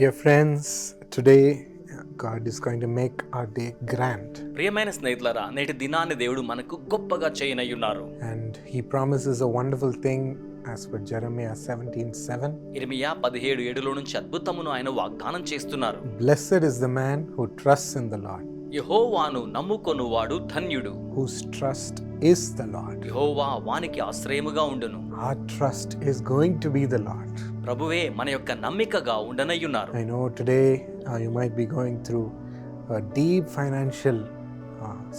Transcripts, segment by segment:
Dear friends, today God is going to make our day grand. ప్రియమైన స్నేహితులరా నేటి దినాన్ని దేవుడు మనకు గొప్పగా చేయనయ్యున్నారు And He promises a wonderful thing as per Jeremiah 17 7. ఇర్మియా పదిహేడు ఏడులో నుంచి అద్భుతమును ఆయన వాగ్దానం చేస్తున్నారు Blessed is the man who trusts in the Lord, యహోవాను నమ్ముకొనువాడు ధన్యుడు whose trust is the Lord. యహోవా వానికి ఆశ్రయముగా ఉండును Our trust is going to be the Lord. ప్రభువే మన యొక్క నమ్మికగా ఉండనయ్యున్నారు. I know today you might be going through deep financial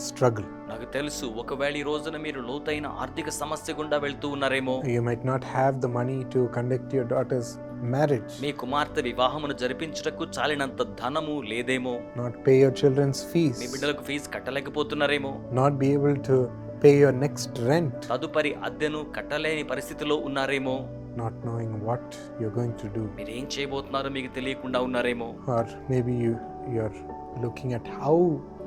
struggle నాకు తెలుసు ఒకవేళ ఈ రోజున మీరు లోతైన ఆర్థిక సమస్య గుండా వెళ్తూ ఉన్నారేమో. You might not have the money to conduct your daughter's marriage మీ కుమార్తె వివాహమును జరిపించుటకు చాలినంత ధనము లేదేమో. Not pay your children's fees మీ బిడ్డలకు fees కట్టలేకపోతున్నారేమో. Not be able to pay your next rent తదుపరి అద్దెను కట్టలేని పరిస్థితిలో ఉన్నారేమో. Not knowing what you're going to do. మీరేం చేయబోతున్నారో మీకు తెలియకుండా ఉన్నారేమో Or maybe you, you're looking at how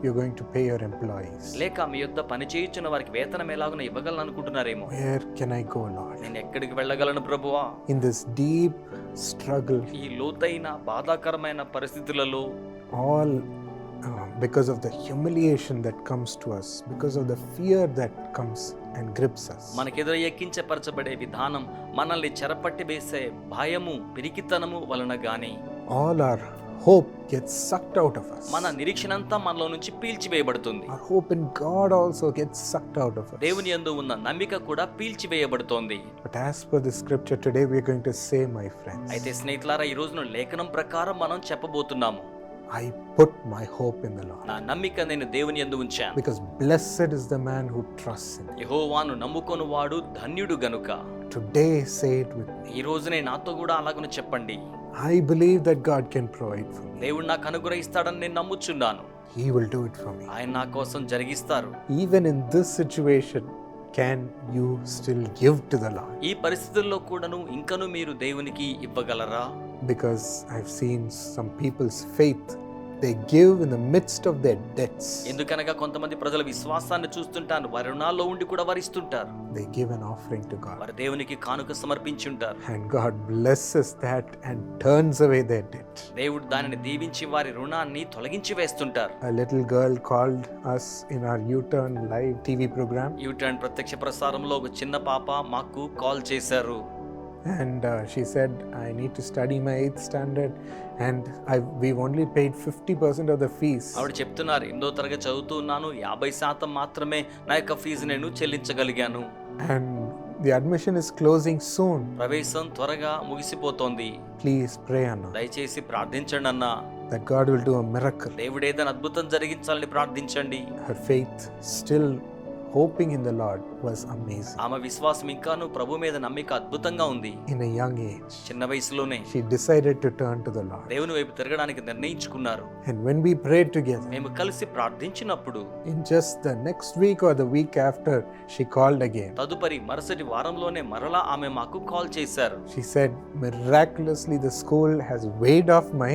you're going to pay your employees. లేక మీ యొద్ద పని చేయించిన వారికి వేతనం ఎలాగున ఇవ్వగలను అనుకుంటున్నారేమో Where can I go, Lord? నేను ఎక్కడికి వెళ్ళగలను ప్రభువా In this deep struggle, ఈ లోతైన బాధాకరమైన పరిస్థితులలో all uh, because of the humiliation that comes to us because of the fear that comes and grips మనకి ఎదురు ఎక్కించపరచబడే విధానం మనల్ని చెరపట్టి వేసే భయము పిరికితనము వలన గాని all our hope gets sucked out of మన నిరీక్షణ అంతా మనలో నుంచి పీల్చివేయబడుతుంది. Our hope in God also gets sucked out of దేవుని యందు ఉన్న నమ్మిక కూడా పీల్చివేయబడుతుంది. But as per the scripture today we are going to say my friends అయితే స్నేహితులారా ఈ రోజున లేఖనం ప్రకారం మనం చెప్పబోతున్నాము. I put my hope in the Lord. నా నమ్మిక నేను దేవుని యందు ఉంచాను Because blessed is the man who trusts in Him. యెహోవాను నమ్ముకొను వాడు ధన్యుడు గనుక Today, say it with me. ఈ రోజునే నాతో కూడా అలాగను చెప్పండి I believe that God can provide for me. దేవుడు నాకు అనుగ్రహిస్తాడని నేను నమ్ముచున్నాను He will do it for me. ఆయన నా కోసం జరిగిస్తారు Even in this situation, can you still give to the Lord? ఈ పరిస్థితుల్లో కూడాను ఇంకను మీరు దేవునికి ఇవ్వగలరా Because I've seen some people's faith, they give in the midst of their debts. ఎందుకనగా కొంతమంది ప్రజల విశ్వాసాన్ని చూస్తుంటాను వారి రుణాల్లో ఉండి కూడా వారు ఇస్తుంటారు They give an offering to God. వారు దేవునికి కానుక సమర్పించి ఉంటారు And God blesses that and turns away their debt. దేవుడు దానిని దీవించి వారి రుణాన్ని తొలగించి వేస్తుంటారు A little girl called us in our U Turn live TV program, U turn ప్రత్యక్ష ప్రసారంలో ఒక చిన్న పాప మాకు కాల్ చేశారు and uh, she said, I need to study my eighth standard, and I, we've only paid 50% of the fees. ఆవిడ చెప్తున్నారు ఎనిమిదో తరగతి చదువుతున్నాను యాభై శాతం మాత్రమే నా యొక్క ఫీజు నేను చెల్లించగలిగాను And the admission is closing soon. ప్రవేశం త్వరగా ముగిసిపోతోంది Please pray, Anna, దయచేసి ప్రార్థించండి అన్న that God will do a miracle. దేవుడు ఏదైనా అద్భుతం జరిగించాలని ప్రార్థించండి Her faith, still hoping in the Lord, was amazing. ఆమె విశ్వాసం ఇంకాను ప్రభు మీద నమ్మిక అద్భుతంగా ఉంది In a young age, చిన్న వయసులోనే she decided to turn to the Lord. దేవుని వైపు తిరగడానికి నిర్ణయించుకున్నారు And when we prayed together, మేము కలిసి ప్రార్థించినప్పుడు in just the next week or the week after, she called again. తదుపరి మరుసటి వారంలోనే మరలా ఆమె మాకు కాల్ చేశారు She said, miraculously, the school has waived off my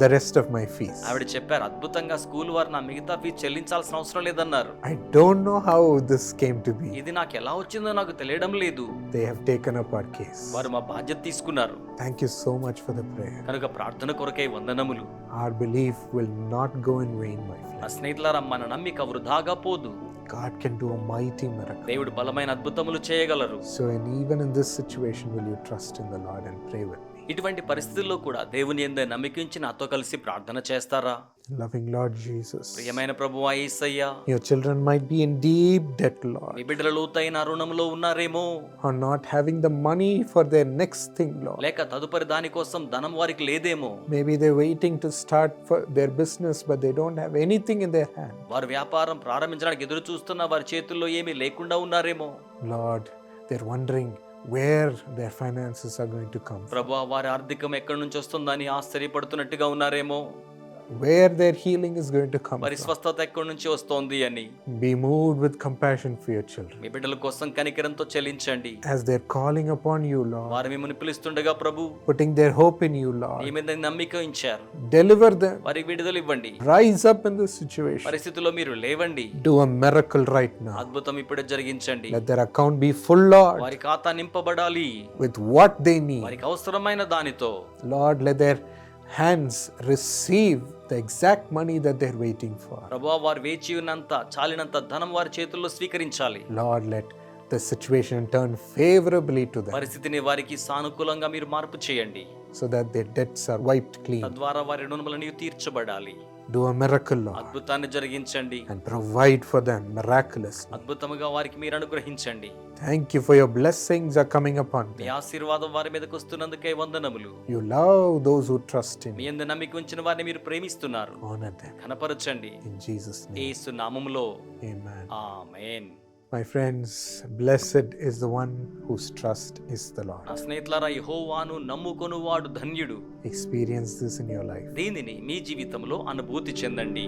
the rest of my fees. ఆవిడ చెప్పారు అద్భుతంగా స్కూల్ వారు నా మిగతా ఫీజు చెల్లించాల్సిన అవసరం లేదన్నారు I don't know how this came to be. ఇది నాకు ఎలా వచ్చిందో నాకు తెలియడం లేదు They have taken up our case. వారు మా బాధ్యత తీసుకున్నారు Thank you so much for the prayer. కనుక ప్రార్థన కొరకై వందనములు Our belief will not go in vain, my నా friend. స్నేహితులారా మన నమ్మిక వృధాగా పోదు God can do a mighty miracle. దేవుడు బలమైన అద్భుతములు చేయగలరు So, and even in this situation, will you trust in the Lord and pray with me? ఇటువంటి పరిస్థితుల్లో కూడా దేవుని ఎందు నమ్మకించి నాతో కలిసి ప్రార్థన చేస్తారా? లవింగ్ లార్డ్ జీసస్ ప్రియమైన ప్రభువా యేసయ్యా your children might be in deep debt Lord ఈ బిడ్డల లోతైన రుణములో ఉన్నారేమో. Or not having the money for their next థింగ్లో లేక తదుపరి దాని కోసం ధనం వారికి లేదేమో. Maybe they waiting to start for their business but they don't have anything in their hand వారు వ్యాపారం ప్రారంభించడానికి ఎదురు చూస్తున్న వారి చేతుల్లో ఏమీ లేకుండా ఉన్నారేమో. Lord they are wondering where their finances are going to come from, వారి ఆర్థికం ఎక్కడి నుంచి వస్తుందని ఆశ్చర్యపడుతున్నట్టుగా ఉన్నారేమో. Where their healing is going to come మరి స్వస్థత ఎక్కడి నుంచి వస్తుంది అని. Be moved with compassion for your children మీ బిడ్డల కోసం కనికరంతో చెల్లించండి. As their calling upon you lord వారి మిమ్మల్ని పిలుస్తుండగా ప్రభు putting their hope in you lord మీ మీద నమ్మిక ఉంచారు. డెలివర్ దెం వారికి విడుదల ఇవ్వండి. Rise up in the situation పరిస్థితిలో మీరు లేవండి. Do a miracle right now అద్భుతం ఇప్పుడే జరిగించండి. Let their account be full lord వారి ఖాతా నింపబడాలి. విత్ వాట్ దే నీడ్ వారికి అవసరమైన దానితో. Lord let their their hands receive the exact money that they're waiting for. ప్రభా వారు వేచి ఉన్నంత చాలినంత ధనం వారి చేతుల్లో స్వీకరించాలి Lord, let the situation turn favorably to them పరిస్థితిని వారికి సానుకూలంగా మీరు మార్పు చేయండి so that their debts are wiped clean. తద్వారా వారి రుణములను తీర్చబడాలి Do a miracle, Lord, అద్భుతాన్ని జరిగించండి and provide for them miraculously. అద్భుతముగా వారికి మీరు అనుగ్రహించండి Thank you for your blessings are coming upon me them. ఆశీర్వాదం వారి మీదకి వస్తున్నందుకే వందనములు You love those who trust in me you. ఎందు నమ్మిక ఉంచిన వారిని మీరు ప్రేమిస్తున్నారు Honor them. కనపరచండి In Jesus' name. ఏసు నామములో Amen. Amen My friends, blessed is the one whose trust is the నా Lord. స్నేహితులారా యెహోవాను నమ్ముకొనువాడు ధన్యుడు Experience this in your life. దీనిని మీ జీవితంలో అనుభూతి చెందండి